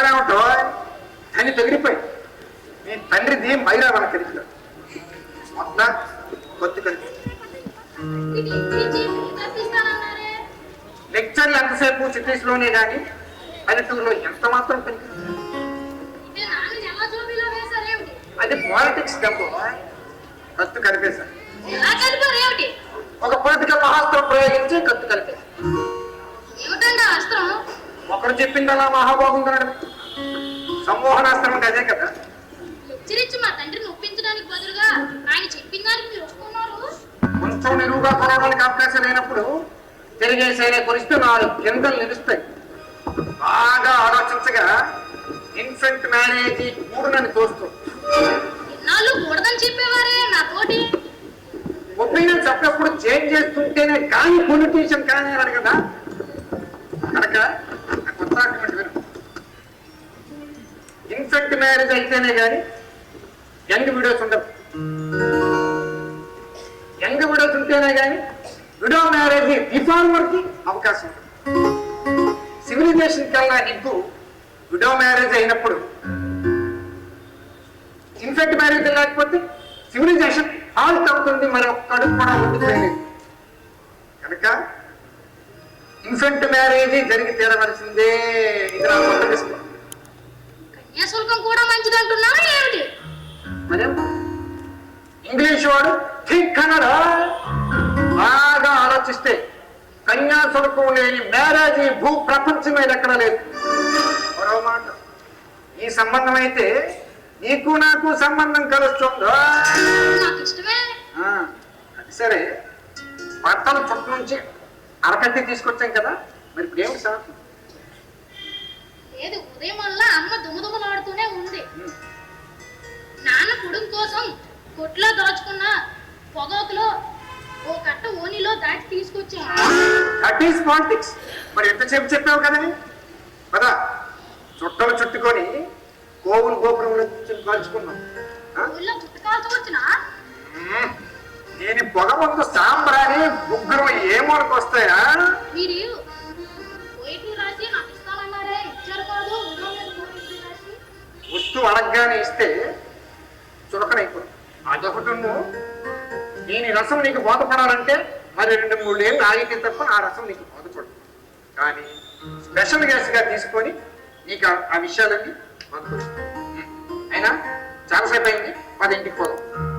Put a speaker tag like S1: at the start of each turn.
S1: Lecture ఏమిటో అని తగిలిపోయి నీ తండ్రిది మైరా మన తెలియదు. మొత్తం కొద్ది
S2: తప్పిస్తానన్నారే
S1: లెక్చర్లు ఎంతసేపు సిటీస్లోనే కానీ పల్లెటూరులో ఎంత మాత్రం కనిపిస్తుంది అది పాలిటిక్స్ డబ్బు. కత్తు కలిపేశారు. ఒక పొలిటికల్ మహాస్త్రం ప్రయోగించి కత్తు కలిపేశారు. ఒకరు చెప్పింది అలా అంటే అదే కదా.
S2: లెక్చరిచ్చి మా తండ్రిని ఒప్పించడానికి బదులుగా ఆయన చెప్పిన దానికి మీరు ఒప్పుకున్నారు?
S1: కొంచెం నిలువుగా కొనడానికి అవకాశం లేనప్పుడు తిరిగేసేనే కొనిస్తే నాలుగు కిందలు నిలుస్తాయి. బాగా ఆలోచించగా ఇన్ఫెంట్ మ్యారేజ్ కూడునని తోస్తుంది
S2: ఇన్నాళ్ళు కూడదని చెప్పేవారే నా తోటి?
S1: ఒపీనియన్ చెప్పినప్పుడు చేంజ్ చేస్తుంటేనే కానీ పొలిటీషియన్ కానీ అన్నాడు కదా కనుక ఇన్ఫెంట్ మ్యారేజ్ అయితేనే కానీ యంగ్ విడోస్ ఉండవు యంగ్ విడోస్ ఉంటేనే కానీ విడో మ్యారేజ్ రిఫార్మర్కి అవకాశం ఉంటుంది. సివిలైజేషన్ కల్లా నిప్పు విడో మ్యారేజ్ అయినప్పుడు ఇన్ఫెక్ట్ మ్యారేజ్ లేకపోతే సివిలైజేషన్ హాల్ట్ అవుతుంది మరి ఒక్కడు కూడా ఉండిపోయింది కనుక ఇన్ఫెంట్ మ్యారేజ్ జరిగి తీరవలసిందే. ఇది నా ఇంగ్లీష్ వాడు థింక్ అన్నాడా బాగా ఆలోచిస్తే కన్యాశుల్కం లేని మ్యారేజ్ ఈ భూ ప్రపంచం మీద ఎక్కడ లేదు. మరో మాట ఈ సంబంధం అయితే నీకు నాకు సంబంధం కలుస్తుందా. అది సరే. బట్టలు చుట్టు నుంచి అరకట్టి తీసుకొచ్చాం కదా మరి ఇప్పుడు ఏమిటి సార్?
S2: లేదు ఉదయం వల్ల అమ్మ ఉంది నాన్న కుడుం కోసం కొట్లో దాచుకున్న పొగకులో ఓ కట్ట ఓనిలో దాచి తీసుకొచ్చాను.
S1: దట్ ఈస్ పాలిటిక్స్ మరి ఎంతసేపు చెప్పావు కదా? పదా. చుట్టలు చుట్టుకొని గోవులు గోపురంలో కూర్చొని కాల్చుకున్నాం. దీని పొగ ముందు సాంబ్రాని ముగ్గురు ఏమోనికి వస్తాయా?
S2: మీరు పోయిట్లు రాసి నాకు ఇస్తానన్నారే ఇచ్చారు కాదు.
S1: వస్తువు అడగగానే ఇస్తే చులకనైపోతుంది. అదొకటిను. దీని రసం నీకు బోధపడాలంటే మరి రెండు మూడు ఏళ్ళు ఆగితే తప్ప ఆ రసం నీకు బోధపడదు. కానీ స్పెషల్ గ్యాస్గా తీసుకొని నీకు ఆ- విషయాలన్నీ మనకు అయినా చాలాసేపు అయింది. పది ఇంటికి పోదాం.